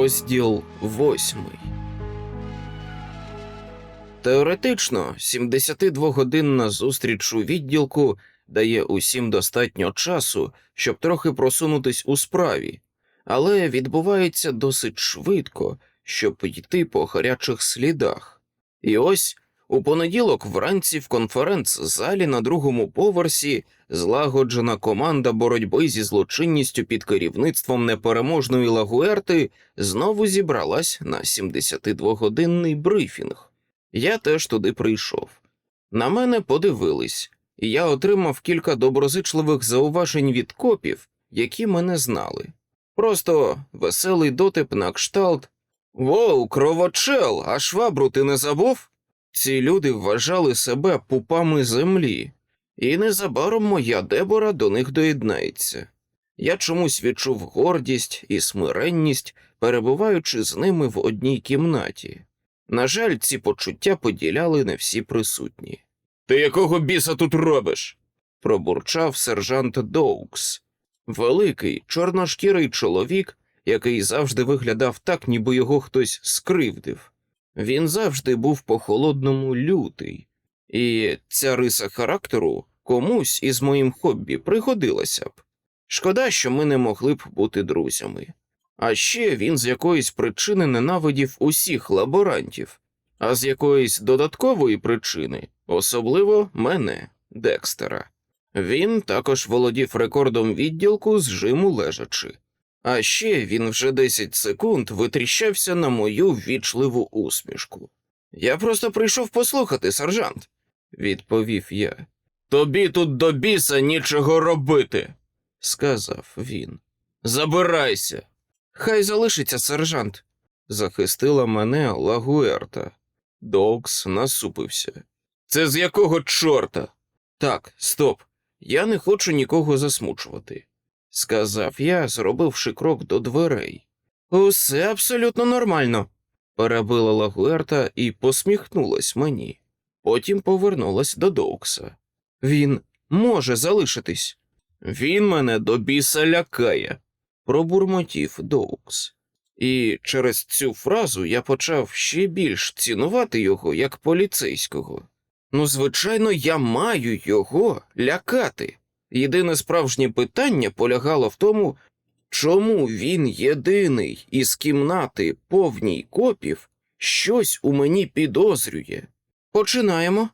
Розділ 8 Теоретично 72-годинна зустріч у відділку дає усім достатньо часу, щоб трохи просунутись у справі, але відбувається досить швидко, щоб йти по гарячих слідах. І ось у понеділок вранці в конференц-залі на другому поверсі злагоджена команда боротьби зі злочинністю під керівництвом непереможної Лагуерти знову зібралась на 72-годинний брифінг. Я теж туди прийшов. На мене подивились, і я отримав кілька доброзичливих зауважень від копів, які мене знали. Просто веселий дотип на кшталт Воу, кровочел, а швабру ти не забув? Ці люди вважали себе пупами землі, і незабаром моя Дебора до них доєднається. Я чомусь відчув гордість і смиренність, перебуваючи з ними в одній кімнаті. На жаль, ці почуття поділяли не всі присутні. Ти якого біса тут робиш? пробурчав сержант Доукс. Великий, чорношкірий чоловік, який завжди виглядав так, ніби його хтось скривдив. Він завжди був по-холодному лютий, і ця риса характеру комусь із моїм хобі пригодилася б. Шкода, що ми не могли б бути друзями. А ще він з якоїсь причини ненавидів усіх лаборантів, а з якоїсь додаткової причини, особливо мене, Декстера. Він також володів рекордом відділку з жиму лежачи. А ще він вже 10 секунд витріщався на мою ввічливу усмішку. Я просто прийшов послухати, сержант, відповів я. Тобі тут до біса нічого робити, сказав він. Забирайся. Хай залишиться сержант, захистила мене Лагуерта. Докс насупився. Це з якого чорта? Так, стоп. Я не хочу нікого засмучувати сказав я, зробивши крок до дверей. Усе абсолютно нормально, перебила Лагуерта і посміхнулась мені. Потім повернулась до Доукса. Він може залишитись. Він мене до біса лякає, пробурмотів Доукс. І через цю фразу я почав ще більш цінувати його як поліцейського. Ну, звичайно, я маю його лякати. Єдине справжнє питання полягало в тому, чому він єдиний із кімнати повній копів щось у мені підозрює. Починаємо,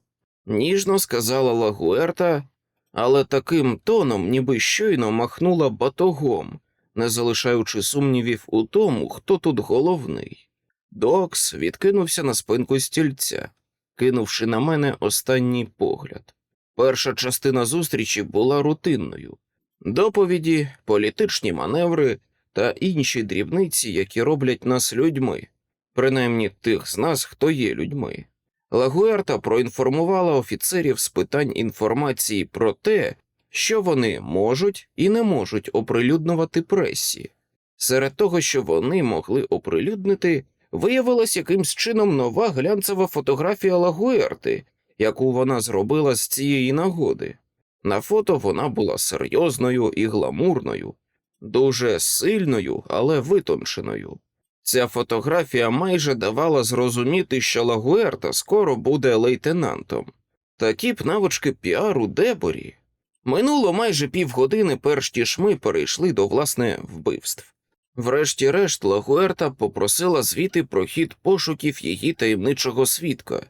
ніжно сказала Лагуерта, але таким тоном, ніби щойно махнула батогом, не залишаючи сумнівів у тому, хто тут головний. Докс відкинувся на спинку стільця, кинувши на мене останній погляд. Перша частина зустрічі була рутинною доповіді, політичні маневри та інші дрібниці, які роблять нас людьми, принаймні тих з нас, хто є людьми. Лагуерта проінформувала офіцерів з питань інформації про те, що вони можуть і не можуть оприлюднювати пресі. Серед того, що вони могли оприлюднити, виявилась якимсь чином нова глянцева фотографія Лагуерти яку вона зробила з цієї нагоди. На фото вона була серйозною і гламурною, дуже сильною, але витонченою. Ця фотографія майже давала зрозуміти, що Лагуерта скоро буде лейтенантом. Такі б навички піару Деборі. Минуло майже півгодини, перш ніж ми перейшли до власне вбивств. Врешті-решт, Лагуерта попросила звіти про хід пошуків її таємничого свідка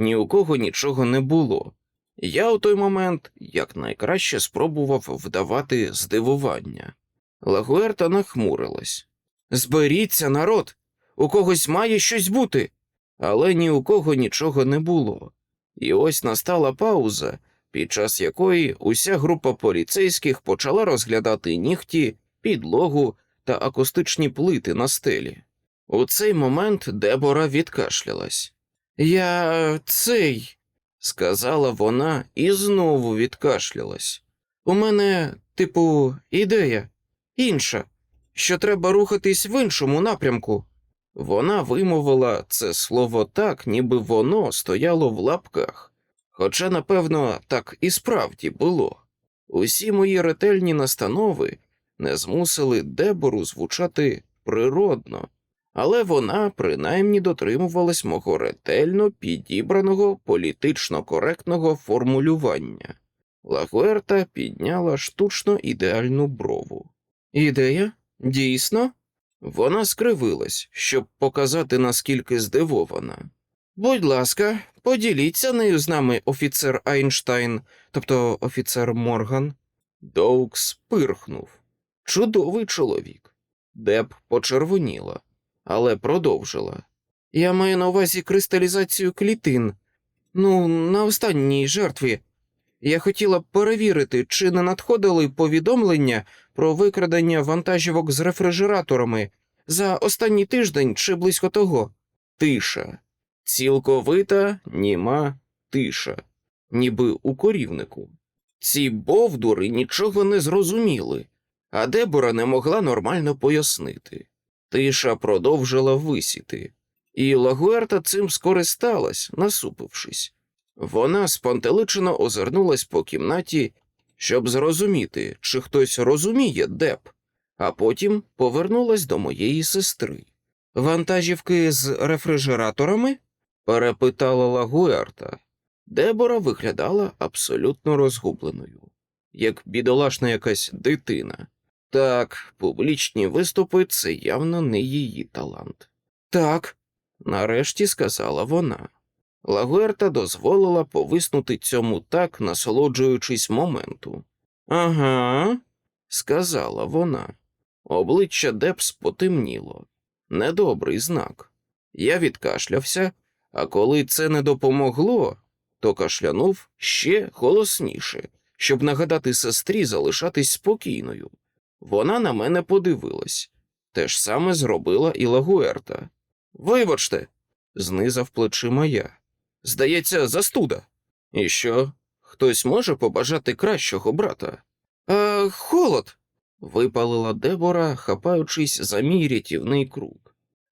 ні у кого нічого не було. Я у той момент якнайкраще спробував вдавати здивування. Лагуерта нахмурилась. Зберіться, народ, у когось має щось бути, але ні у кого нічого не було. І ось настала пауза, під час якої уся група поліцейських почала розглядати нігті, підлогу та акустичні плити на стелі. У цей момент Дебора відкашлялась. Я цей, сказала вона і знову відкашлялась. У мене, типу, ідея інша, що треба рухатись в іншому напрямку. Вона вимовила це слово так, ніби воно стояло в лапках, хоча, напевно, так і справді було. Усі мої ретельні настанови не змусили дебору звучати природно, але вона принаймні дотримувалась мого ретельно підібраного політично коректного формулювання. Лагуерта підняла штучно ідеальну брову. Ідея? Дійсно? Вона скривилась, щоб показати, наскільки здивована. Будь ласка, поділіться нею з нами, офіцер Айнштайн, тобто офіцер Морган. Доукс пирхнув. Чудовий чоловік. Деб почервоніла, але продовжила. Я маю на увазі кристалізацію клітин. Ну, на останній жертві. Я хотіла б перевірити, чи не надходили повідомлення про викрадення вантажівок з рефрижераторами за останній тиждень чи близько того. Тиша. Цілковита німа тиша, ніби у корівнику. Ці бовдури нічого не зрозуміли, а Дебора не могла нормально пояснити. Тиша продовжила висіти, і Лагуерта цим скористалась, насупившись. Вона спантеличено озирнулась по кімнаті, щоб зрозуміти, чи хтось розуміє Деб, а потім повернулась до моєї сестри. Вантажівки з рефрижераторами? перепитала Лагуерта. Дебора виглядала абсолютно розгубленою, як бідолашна якась дитина. Так, публічні виступи це явно не її талант. Так, нарешті сказала вона. Лагуерта дозволила повиснути цьому так, насолоджуючись моменту. Ага, сказала вона. Обличчя Депс потемніло. Недобрий знак. Я відкашлявся, а коли це не допомогло, то кашлянув ще голосніше, щоб нагадати сестрі залишатись спокійною. Вона на мене подивилась. Те ж саме зробила і Лагуерта. Вибачте, знизав плечима я. Здається, застуда. І що? Хтось може побажати кращого брата? А, холод. випалила Дебора, хапаючись за мій рятівний круг.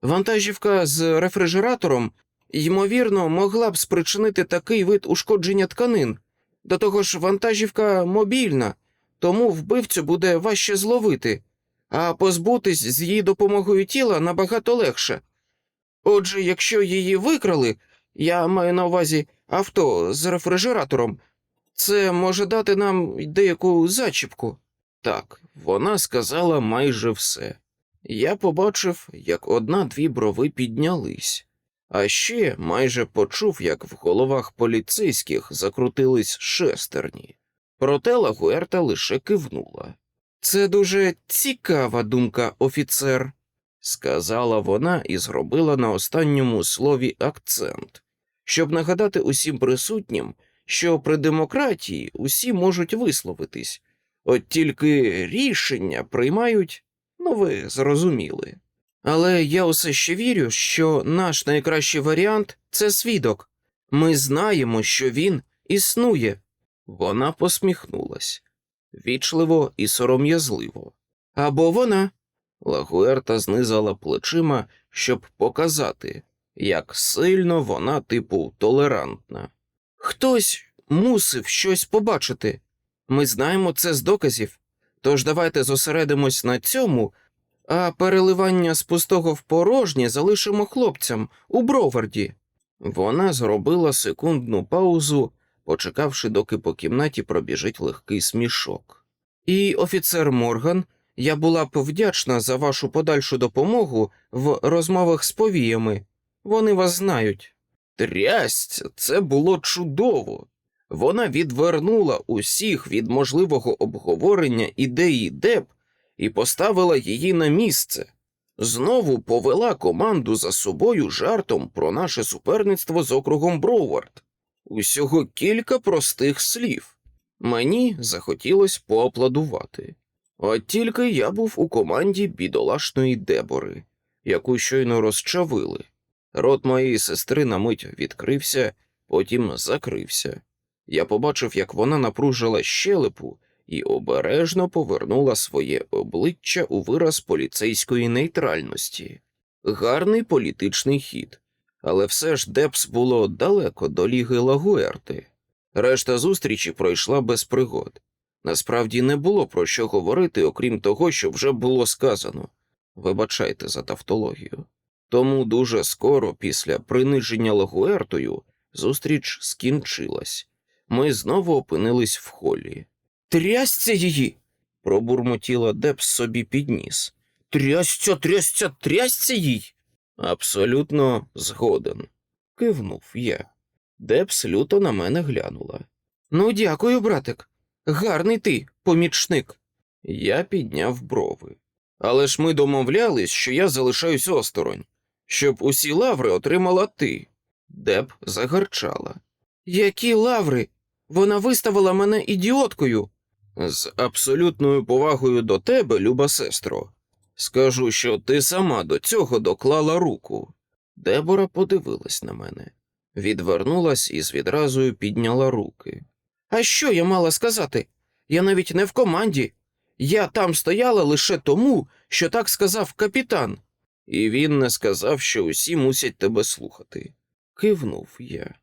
Вантажівка з рефрижератором, ймовірно, могла б спричинити такий вид ушкодження тканин. До того ж, вантажівка мобільна, тому вбивцю буде важче зловити, а позбутись з її допомогою тіла набагато легше. Отже, якщо її викрали, я маю на увазі авто з рефрижератором, це може дати нам деяку зачіпку. Так, вона сказала майже все. Я побачив, як одна-дві брови піднялись, а ще майже почув, як в головах поліцейських закрутились шестерні. Проте Лагуерта лише кивнула. Це дуже цікава думка, офіцер, сказала вона і зробила на останньому слові акцент, щоб нагадати усім присутнім, що при демократії усі можуть висловитись, от тільки рішення приймають, ну ви зрозуміли. Але я усе ще вірю, що наш найкращий варіант це свідок. Ми знаємо, що він існує. Вона посміхнулась вічливо і сором'язливо. Або вона. Лагуерта знизала плечима, щоб показати, як сильно вона, типу, толерантна. Хтось мусив щось побачити. Ми знаємо це з доказів. Тож давайте зосередимось на цьому, а переливання з пустого в порожнє залишимо хлопцям у броварді. Вона зробила секундну паузу, почекавши, доки по кімнаті пробіжить легкий смішок. І офіцер Морган, я була б вдячна за вашу подальшу допомогу в розмовах з повіями. Вони вас знають. Трясть, це було чудово. Вона відвернула усіх від можливого обговорення ідеї Деп і поставила її на місце. Знову повела команду за собою жартом про наше суперництво з округом Броувард. Усього кілька простих слів. Мені захотілось поаплодувати. От тільки я був у команді бідолашної Дебори, яку щойно розчавили. Рот моєї сестри на мить відкрився, потім закрився. Я побачив, як вона напружила щелепу і обережно повернула своє обличчя у вираз поліцейської нейтральності. Гарний політичний хід, але все ж Депс було далеко до ліги Лагуерти. Решта зустрічі пройшла без пригод. Насправді не було про що говорити, окрім того, що вже було сказано. Вибачайте за тавтологію. Тому дуже скоро після приниження Лагуертою зустріч скінчилась. Ми знову опинились в холі. Трясця її. пробурмотіла Депс собі підніс. Трясця, трясця, трясця їй. Абсолютно згоден, кивнув я. Депс люто на мене глянула. Ну, дякую, братик. Гарний ти, помічник. Я підняв брови. Але ж ми домовлялись, що я залишаюсь осторонь, щоб усі лаври отримала ти. Деп загарчала. Які лаври? Вона виставила мене ідіоткою. З абсолютною повагою до тебе, люба сестро. Скажу, що ти сама до цього доклала руку. Дебора подивилась на мене, відвернулась і з відразою підняла руки. А що я мала сказати? Я навіть не в команді. Я там стояла лише тому, що так сказав капітан. І він не сказав, що усі мусять тебе слухати. Кивнув я.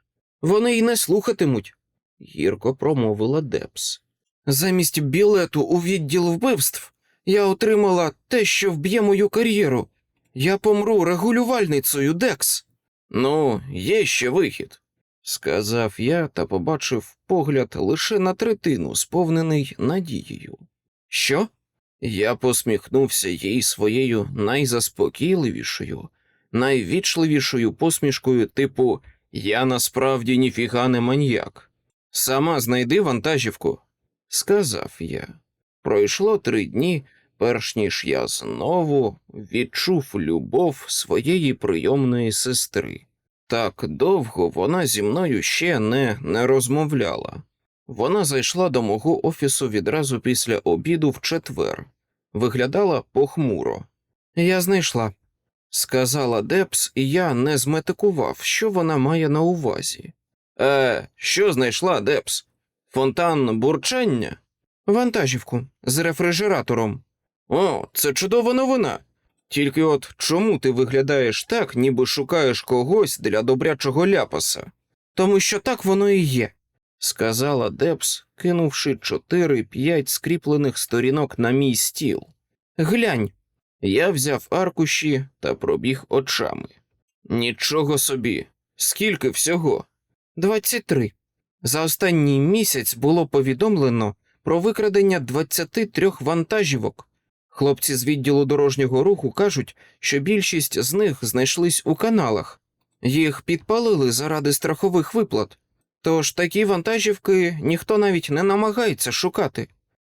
Вони й не слухатимуть, гірко промовила Депс. Замість білету у відділ вбивств я отримала те, що вб'є мою кар'єру. Я помру регулювальницею, Декс. Ну, є ще вихід, сказав я та побачив погляд лише на третину, сповнений надією. Що? Я посміхнувся їй своєю найзаспокійливішою, найвічливішою посмішкою, типу Я насправді ніфіга не маньяк. Сама знайди вантажівку, сказав я. Пройшло три дні, перш ніж я знову відчув любов своєї прийомної сестри. Так довго вона зі мною ще не, не розмовляла. Вона зайшла до мого офісу відразу після обіду в четвер, виглядала похмуро. Я знайшла, сказала Депс, і я не зметикував, що вона має на увазі. Е, що знайшла Депс? Фонтан бурчання? Вантажівку з рефрижератором. О, це чудова новина. Тільки от чому ти виглядаєш так, ніби шукаєш когось для добрячого ляпаса? Тому що так воно і є, сказала Депс, кинувши чотири-п'ять скріплених сторінок на мій стіл. Глянь. Я взяв аркуші та пробіг очами. Нічого собі, скільки всього? Двадцять три. За останній місяць було повідомлено про викрадення 23 вантажівок. Хлопці з відділу дорожнього руху кажуть, що більшість з них знайшлись у каналах, їх підпалили заради страхових виплат. Тож такі вантажівки ніхто навіть не намагається шукати.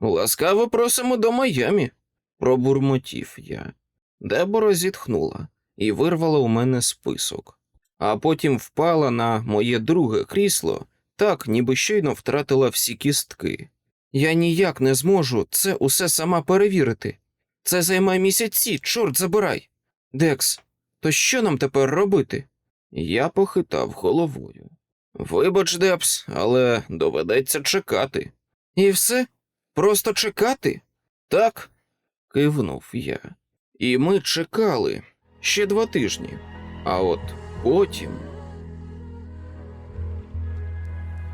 Ласкаво просимо до Майамі, пробурмотів я. Дебора зітхнула і вирвала у мене список, а потім впала на моє друге крісло, так ніби щойно втратила всі кістки. Я ніяк не зможу це усе сама перевірити. Це займає місяці, чорт забирай. Декс, то що нам тепер робити? Я похитав головою. Вибач, Депс, але доведеться чекати. І все? Просто чекати? Так, кивнув я. І ми чекали ще два тижні. А от потім.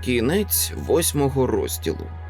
Кінець восьмого розділу.